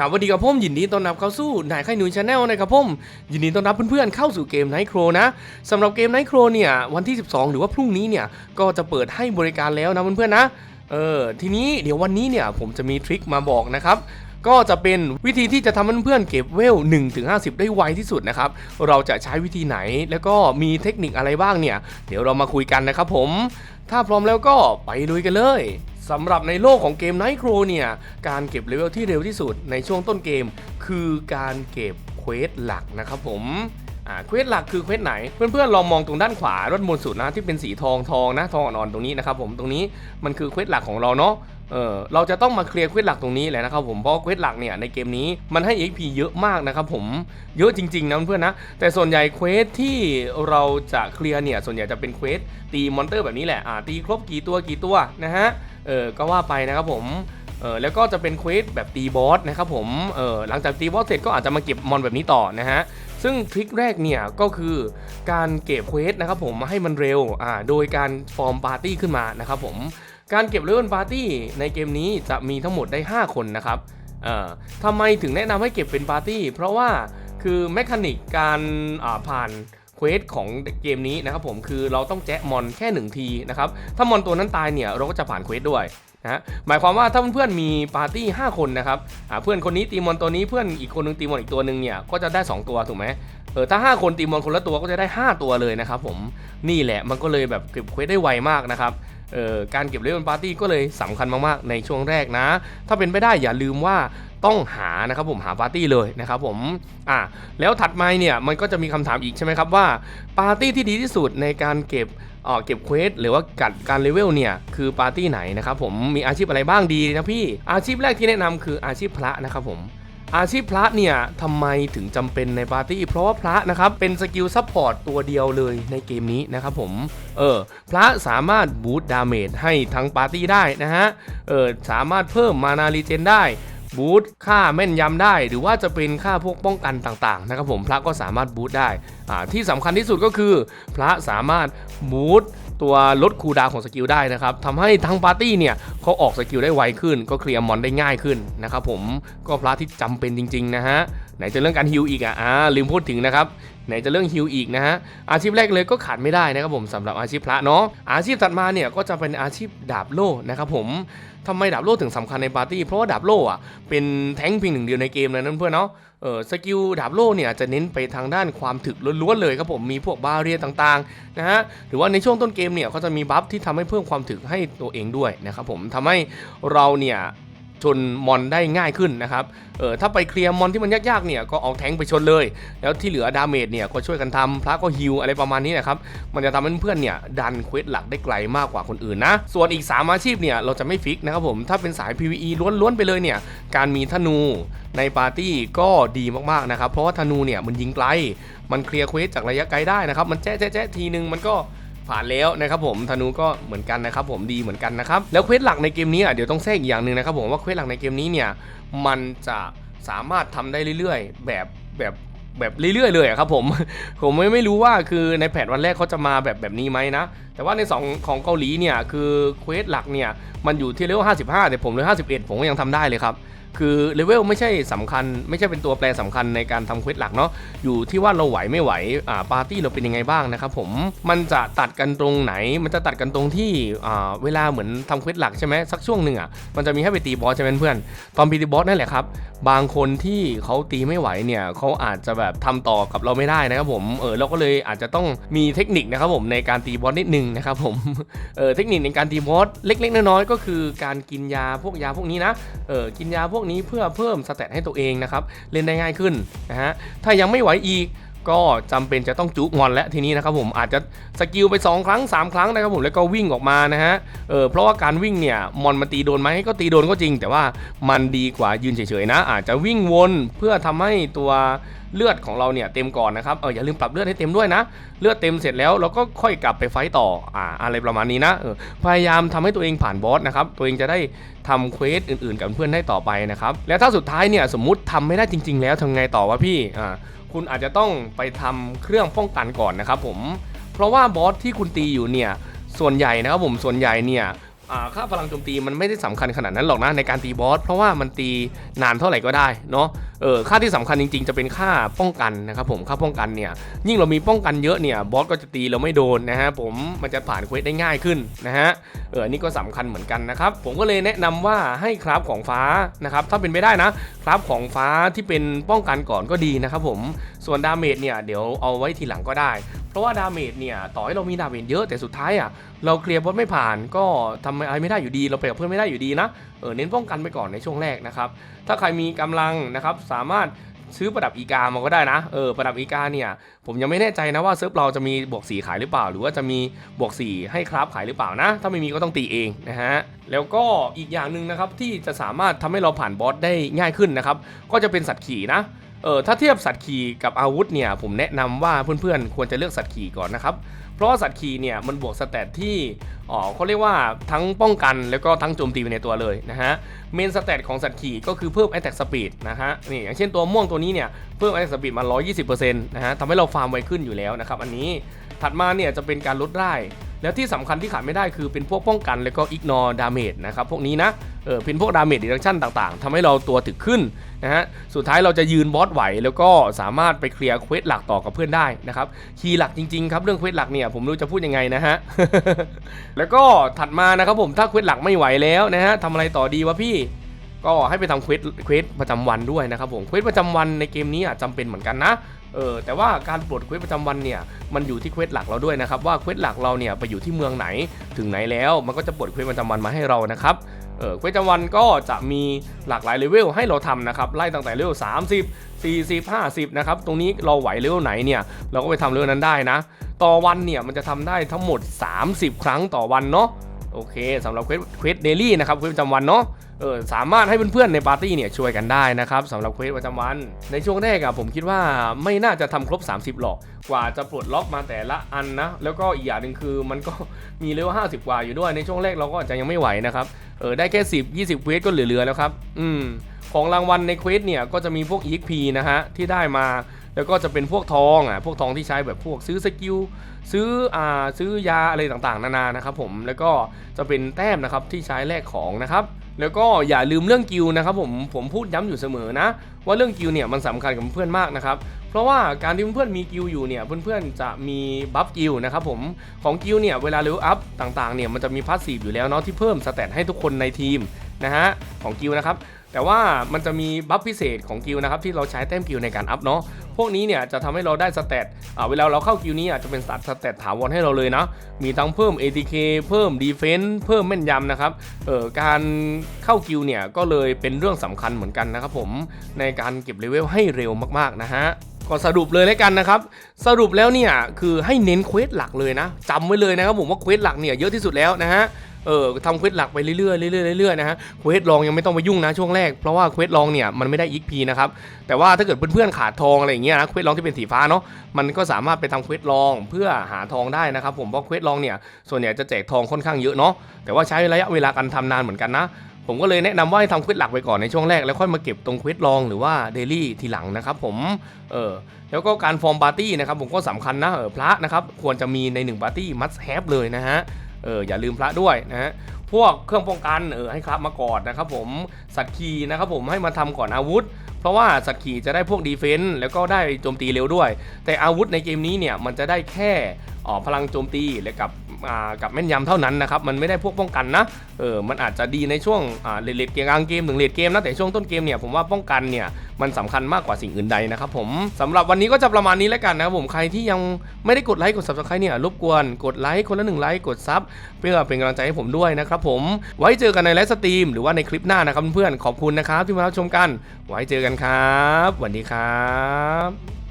ครับสวัสดีครับผมยินดีต้อนรับเข้าสู่นายไข่หนุ่ยชาแนลนะครับผมยินดีต้อนรับเพื่อนๆเข้าสู่เกมไนท์โครนะสำหรับเกมไนท์โครเนี่ยวันที่ 12 หรือว่าพรุ่งนี้เนี่ยก็จะเปิดให้บริการแล้วนะเพื่อนๆนะเออทีนี้เดี๋ยววันนี้เนี่ยผมจะมีทริคมาบอกนะครับก็จะเป็นวิธีที่จะทำให้เพื่อนๆเก็บเวล1ถึง50 ได้ไวที่สุดนะครับ เราจะใช้วิธีไหนแล้วก็มีเทคนิคอะไรบ้างเนี่ย เดี๋ยวเรามาคุยกันนะครับผม ถ้าพร้อมแล้วก็ไปลุยกันเลย สำหรับในโลกของเกม Night Crow เนี่ย การเก็บเลเวลที่เร็วที่สุดในช่วงต้นเกม คือการเก็บเควสหลักนะครับผมเควสหลักคือเควสไหน เพื่อนๆลองมองตรงด้านขวาด้านบนสุดนะที่เป็นสีทองทองนะทองอ่อนๆตรงนี้นะครับผมตรงนี้มันคือเควสหลักของเราเนาะเออเราจะต้องมาเคลียร์เควสหลักตรงนี้แหละนะครับผมเพราะเควสหลักเนี่ยในเกมนี้มันให้ XP เยอะมากนะครับผมเยอะจริงๆนะเพื่อนๆนะแต่ส่วนใหญ่เควสที่เราจะเคลียร์เนี่ยส่วนใหญ่จะเป็นเควสตีมอนเตอร์แบบนี้แหละอ่าตีครบกี่ตัวกี่ตัวนะฮะ เออก็ว่าไปนะครับผมเออแล้วก็จะเป็นเควสแบบตีบอสนะครับผมเออหลังจากตีบอสเสร็จก็อาจจะมาเก็บมอนแบบนี้ต่อนะฮะซึ่งทริคแรกเนี่ยก็คือการเก็บเควสนะครับผมให้มันเร็วอ่าโดยการฟอร์มปาร์ตี้ขึ้นมานะครับผมการเก็บเลเวลปาร์ตี้ในเกมนี้จะมีทั้งหมดได้ 5 คนนะครับเอ่อทำไมถึงแนะนำให้เก็บเป็นปาร์ตี้เพราะว่าคือแมคานิกการผ่าน เควสของเกมนี้นะครับผมคือเราต้องแจ๊ะมอนแค่ 1 ทีนะครับถ้ามอนตัวนั้นตายเนี่ยเราก็จะผ่านเควสด้วยนะหมายความว่าถ้าเพื่อนๆมีปาร์ตี้ 5 คนนะครับเพื่อนคนนี้ตีมอนตัวนี้เพื่อนอีกคนนึงตีมอนอีกตัวหนึ่งเนี่ยก็จะได้ 2 ตัวถูกไหมเออถ้า 5 คนตีมอนคนละตัวก็จะได้ 5 ตัวเลยนะครับผมนี่แหละมันก็เลยแบบเก็บเควสได้ไวมากนะครับเออการเก็บเลเวลปาร์ตี้ก็เลยสำคัญมากๆในช่วงแรกนะ ถ้าเป็นไปได้อย่าลืมว่า ต้องหานะครับผมหาปาร์ตี้เลยนะครับผมอะแล้วถัดมาเนี่ยมันก็จะมีคำถามอีกใช่ไหมครับว่าปาร์ตี้ที่ดีที่สุดในการเก็บเอ่อเก็บเควสหรือว่ากัดการเลเวลเนี่ยคือปาร์ตี้ไหนนะครับผมมีอาชีพอะไรบ้างดีนะพี่อาชีพแรกที่แนะนำคืออาชีพพระนะครับผมอาชีพพระเนี่ยทำไมถึงจำเป็นในปาร์ตี้เพราะว่าพระนะครับเป็นสกิลซัพพอร์ตตัวเดียวเลยในเกมนี้นะครับผมเออพระสามารถบูตดาเมจให้ทั้งปาร์ตี้ได้นะฮะเออสามารถเพิ่มมานารีเจนได้ บูตค่าแม่นยำได้ หรือว่าจะเป็นค่าพวกป้องกันต่างๆนะครับผมพระก็สามารถบูตได้ที่สำคัญที่สุดก็คือ พระสามารถบูตตัวลดคูดาวของสกิลได้นะครับทำให้ทั้งปาร์ตี้เนี่ยเขาออกสกิลได้ไวขึ้น ก็เคลียร์มอนได้ง่ายขึ้นนะครับผมก็พระที่จำเป็นจริง ๆ นะฮะ ไหนจะเรื่องการฮิลอีกอะอ่าลืมพูดถึงนะครับไหนจะเรื่องฮิลอีกนะฮะอาชีพแรกเลยก็ขาดไม่ได้นะครับผมสำหรับอาชีพพระเนาะอาชีพถัดมาเนี่ยก็จะเป็นอาชีพดาบโล่นะครับผมทำไมดาบโล่ถึงสำคัญในปาร์ตี้เพราะว่าดาบโล่อะเป็นแท้งเพียงหนึ่งเดียวในเกมเลยนั่นเพื่อนเนาะเออสกิลดาบโล่เนี่ยจะเน้นไปทางด้านความถึกล้วนๆเลยครับผมมีพวกบาเรียต่างๆนะฮะหรือว่าในช่วงต้นเกมเนี่ยเขาจะมีบัฟที่ทำให้เพิ่มความถึกให้ตัวเองด้วยนะครับผมทำให้เราเนี่ย ชนมอนได้ง่ายขึ้นนะครับเออถ้าไปเคลียร์มอนที่มันยากๆเนี่ยก็เอาแทงไปชนเลย แล้วที่เหลือดาเมจเนี่ยก็ช่วยกันทำพระก็ฮิวอะไรประมาณนี้นะครับมันจะทำให้เพื่อนเนี่ยดันเควสหลักได้ไกลมากกว่าคนอื่นนะส่วนอีก 3 อาชีพเนี่ยเราจะไม่ฟิกนะครับผมถ้าเป็นสาย PVE ล้วนๆไปเลยเนี่ยการมีธนูในปาร์ตี้ก็ดีมากๆนะครับเพราะว่าธนูเนี่ยมันยิงไกล มันเคลียร์เควสจากระยะไกลได้นะครับมันแจ๊ะแจ๊ะแจ๊ะทีนึงมันก็ ผ่านแล้วนะครับผมธนูก็เหมือนกันนะครับผมดีเหมือนกันนะครับแล้วเควสหลักในเกมนี้อะเดี๋ยวต้องแทรกอีกอย่างหนึ่งนะครับผมว่าเควสหลักในเกมนี้เนี่ยมันจะสามารถทำได้เรื่อยๆ แบบแบบแบบเรื่อยๆเลยครับผมผมไม่ไม่รู้ว่าคือในแพทวันแรกเขาจะมาแบบแบบนี้ไหมนะ แต่ว่าในสองของเกาหลีเนี่ยคือเควสหลักเนี่ยมันอยู่ที่เลเวล55 แต่ผมเลเวล51 ผมก็ยังทำได้เลยครับ คือเลเวลไม่ใช่สำคัญ ไม่ใช่เป็นตัวแปรสำคัญในการทำเควสหลักเนาะอยู่ที่ว่าเราไหวไม่ไหวอ่าปาร์ตี้เราเป็นยังไงบ้างนะครับผมมันจะตัดกันตรงไหน มันจะตัดกันตรงที่อ่าเวลาเหมือนทำเควสหลักใช่ไหมสักช่วงหนึ่งอะมันจะมีให้ไปตีบอสใช่ไหมเพื่อนตอนไปตีบอสนั่นแหละครับบางคนที่เขาตีไม่ไหวเนี่ยเขาอาจจะแบบทำต่อกับเราไม่ได้นะครับผมเออเราก็เลยอาจจะต้องมีเทคนิคนะครับผมในการตีบอสนิดนึงนะครับผมเออเทคนิคในการตีบอสเล็กๆน้อยๆก็คือการกินยาพวกยาพวกนี้นะเออกินยาพวกวกนี้เพื่อเพิ่มสเตตให้ตัวเองนะครับ เล่นได้ง่ายขึ้นนะฮะ ถ้ายังไม่ไหวอีกก็จำเป็นจะต้องจุกงอนและทีนี้นะครับผมอาจจะสกิลไป 2 ครั้ง 3 ครั้งนะครับผมแล้วก็วิ่งออกมานะฮะเออเพราะว่าการวิ่งเนี่ยมอนมันตีโดนไหมก็ตีโดนก็จริง แต่ว่ามันดีกว่ายืนเฉยๆนะ อาจจะวิ่งวนเพื่อทำให้ตัว เลือดของเราเนี่ยเต็มก่อนนะครับเอออย่าลืมปรับเลือดให้เต็มด้วยนะ เลือดเต็มเสร็จแล้วเราก็ค่อยกลับไปไฟต่ออ่าอะไรประมาณนี้นะออพยายามทำให้ตัวเองผ่านบอสนะครับตัวเองจะได้ทำเควสอื่นๆ กับเพื่อนได้ต่อไปนะครับแล้วถ้าสุดท้ายเนี่ยสมมุติทำไม่ได้จริง ๆ แล้วทำไงต่อวะพี่อ่าคุณอาจจะต้องไปทำเครื่องป้องกันก่อนนะครับผมเพราะว่าบอสที่คุณตีอยู่เนี่ยส่วนใหญ่นะครับผมส่วนใหญ่เนี่ย ค่าพลังโจมตีมันไม่ได้สำคัญขนาดนั้นหรอกนะในการตีบอสเพราะว่ามันตีนานเท่าไหร่ก็ได้เนาะเออค่าที่สำคัญจริงๆ จะเป็นค่าป้องกันนะครับผมค่าป้องกันเนี่ยยิ่งเรามีป้องกันเยอะเนี่ยบอสก็จะตีเราไม่โดนนะฮะผมมันจะผ่านเควสได้ง่ายขึ้นนะฮะเออนี่ก็สำคัญเหมือนกันนะครับผมก็เลยแนะนำว่าให้คราฟของฟ้านะครับถ้าเป็นไปได้นะคราฟของฟ้าที่เป็นป้องกันก่อนก็ดีนะครับผมส่วนดาเมจเนี่ยเดี๋ยวเอาไว้ทีหลังก็ได้ เพราะว่าดาเมจเนี่ยต่อให้เรามีดาเมจเยอะแต่สุดท้ายอะเราเคลียร์บอสไม่ผ่านก็ทำอะไรไม่ได้อยู่ดี เราไปกับเพื่อนไม่ได้อยู่ดีนะเออเน้นป้องกันไปก่อนในช่วงแรกนะครับถ้าใครมีกำลังนะครับสามารถซื้อประดับอีกามาก็ได้นะ เออ ประดับอีกาเนี่ย ผมยังไม่แน่ใจนะว่าเซิร์ฟเราจะมีบวกสีขายหรือเปล่า หรือว่าจะมีบวกสีให้ครับขายหรือเปล่านะ ถ้าไม่มีก็ต้องตีเองนะฮะ แล้วก็อีกอย่างหนึ่งนะครับที่จะสามารถทำให้เราผ่านบอสได้ง่ายขึ้นนะครับ ก็จะเป็นสัตว์ขี่นะ เออถ้าเทียบสัตว์ขี่กับอาวุธเนี่ยผมแนะนำว่าเพื่อนๆ ควรจะเลือกสัตว์ขี่ก่อนนะครับ เพราะสัตว์ขี่เนี่ยมันบวกสเตตที่อ๋อเขาเรียกว่าทั้งป้องกันแล้วก็ทั้งโจมตีไปในตัวเลยนะฮะเมนสเตตของสัตว์ขี่ก็คือเพิ่ม attack speed นะฮะนี่อย่างเช่นตัวม่วงตัวนี้เนี่ยเพิ่ม attack speed มา 120%นะฮะทำให้เราฟาร์มไวขึ้นอยู่แล้วนะครับ อันนี้ถัดมาเนี่ยจะเป็นการลดได้แล้วที่สำคัญที่ขาดไม่ได้คือเป็นพวกป้องกันแล้วก็ ignore damage นะครับพวกนี้นะ เออเป็นพวก damage reduction ต่างๆทำให้เราตัวถึกขึ้นนะฮะสุดท้ายเราจะยืนบอสไหว แล้วก็สามารถไปเคลียร์เควสหลักต่อกับเพื่อนได้นะครับคีย์หลักจริงๆครับเรื่องเควสหลักเนี่ยผมรู้จะพูดยังไงนะฮะแล้วก็ถัดมานะครับผมถ้าเควสหลักไม่ไหวแล้วนะฮะทำอะไรต่อดีวะพี่ก็ให้ไปทำเควสเควสประจำวันด้วยนะครับผมเควสประจำวันในเกมนี้อะจำเป็นเหมือนกันนะเออแต่ว่าการปลดเควสประจำวันเนี่ยมันอยู่ที่เควสหลักเราด้วยนะครับว่าเควสหลักเราเนี่ยไปอยู่ที่เมืองไหนถึงไหนแล้ว มันก็จะปลดเควสประจำวันมาให้เรานะครับ เออเควสจำวันก็จะมีหลากหลายเลเวลให้เราทำนะครับไล่ตั้งแต่เลเวล30 40 50นะครับตรงนี้เราไหวเลเวลไหนเนี่ยเราก็ไปทำเลเวลนั้นได้นะ ต่อวันเนี่ยมันจะทำได้ทั้งหมด 30 ครั้งต่อวันเนาะโอเคสำหรับเควสเควสเดลี่นะครับเควสประจำวันเนาะ เออสามารถให้เพื่อนๆในปาร์ตี้เนี่ยช่วยกันได้นะครับสำหรับเควสประจำวัน ในช่วงแรกอะผมคิดว่าไม่น่าจะทำครบ 30 หรอก กว่าจะปลดล็อกมาแต่ละอันนะ แล้วก็อีกอย่างหนึ่งคือมันก็มีเลเวล50กว่าอยู่ด้วยในช่วงแรกเราก็อาจจะยังไม่ไหวนะครับเออได้แค่10 20เควสก็เหลือๆแล้วครับอืมของรางวัลในเควสเนี่ยก็จะมีพวก EXP นะฮะที่ได้มาแล้วก็จะเป็นพวกทองอะพวกทองที่ใช้แบบพวกซื้อสกิลซื้ออ่าซื้อยาอะไรต่างๆ นานานะครับผมแล้วก็จะเป็นแต้มนะครับที่ใช้แลกของนะครับ แล้วก็อย่าลืมเรื่องกิลนะครับผมผมพูดย้ำอยู่เสมอนะ ว่าเรื่องกิลเนี่ยมันสำคัญกับเพื่อนมากนะครับเพราะว่าการที่เพื่อนมีกิลอยู่เนี่ยเพื่อนๆจะมีบัฟกิลนะครับผมของกิลเนี่ยเวลาเลเวลอัพต่างๆเนี่ยมันจะมีพาสซีฟอยู่แล้วเนาะที่เพิ่มสเตตให้ทุกคนในทีมนะฮะของกิลนะครับแต่ว่ามันจะมีบัฟพิเศษของกิลนะครับที่เราใช้แต้มกิลในการอัพเนาะ พวกนี้เนี่ยจะทำให้เราได้สเตตอ่าเวลาเราเข้ากิลด์นี้อาจจะเป็นสัตว์สเตตถาวรให้เราเลยนะ มีทั้งเพิ่ม ATK เพิ่ม Defense เพิ่มแม่นยำนะครับเอ่อการเข้ากิลด์เนี่ยก็เลยเป็นเรื่องสำคัญเหมือนกันนะครับผมในการเก็บเลเวลให้เร็วมากๆนะฮะก็สรุปเลยแล้วกันนะครับ สรุปแล้วเนี่ยคือให้เน้นเควสหลักเลยนะจำไว้เลยนะครับผมว่าเควสหลักเนี่ยเยอะที่สุดแล้วนะฮะ เออทำเควสหลักไปเรื่อยๆเรื่อยๆเรื่อยๆนะฮะเควสรองยังไม่ต้องไปยุ่งนะช่วงแรกเพราะว่าเควสรองเนี่ยมันไม่ได้ XP นะครับแต่ว่าถ้าเกิดเพื่อนๆขาดทองอะไรอย่างเงี้ยนะเควสรองที่เป็นสีฟ้าเนาะมันก็สามารถไปทำเควสรองเพื่อหาทองได้นะครับผมเพราะเควสรองเนี่ยส่วนใหญ่จะแจกทองค่อนข้างเยอะเนาะแต่ว่าใช้ระยะเวลาการทำนานเหมือนกันนะผมก็เลยแนะนำว่าให้ทำเควสหลักไปก่อนในช่วงแรกแล้วค่อยมาเก็บตรงเควสรองหรือว่าเดลี่ทีหลังนะครับผมเออแล้วก็การฟอร์มปาร์ตี้นะครับผมก็สำคัญนะเออพระนะครับควรจะมีใน1ปาร์ตี้มัสแฮปเลยนะฮะ เอออย่าลืมพระด้วยนะฮะพวกเครื่องป้องกันเออให้ครับมาก่อนนะครับผมสัตว์ขี่นะครับผมให้มาทำก่อนอาวุธ เพราะว่าสัตว์ขี่จะได้พวกดีเฟนส์แล้วก็ได้โจมตีเร็วด้วย แต่อาวุธในเกมนี้เนี่ยมันจะได้แค่ออพลังโจมตีและกับ กับแม่นยำเท่านั้นนะครับมันไม่ได้พวกป้องกันนะเออมันอาจจะดีในช่วงเลดเลดกมกลางเกมถึงเลดเกมนะแต่ช่วงต้นเกมเนี่ยผมว่าป้องกันเนี่ยมันสำคัญมากกว่าสิ่งอื่นใดนะครับผมสำหรับวันนี้ก็จะประมาณนี้แล้วกันนะครับผมใครที่ยังไม่ได้กดไลค์กด subscribe เนี่ยรบกวนกดไลค์คนละหนึ่งไลค์กดซับเพื่อเป็นกำลังใจให้ผมด้วยนะครับผมไว้เจอกันในไลฟ์สตรีมหรือว่าในคลิปหน้านะครับเพื่อนๆขอบคุณนะครับที่มารับชมกัน ไว้เจอกันครับสวัสดีครับ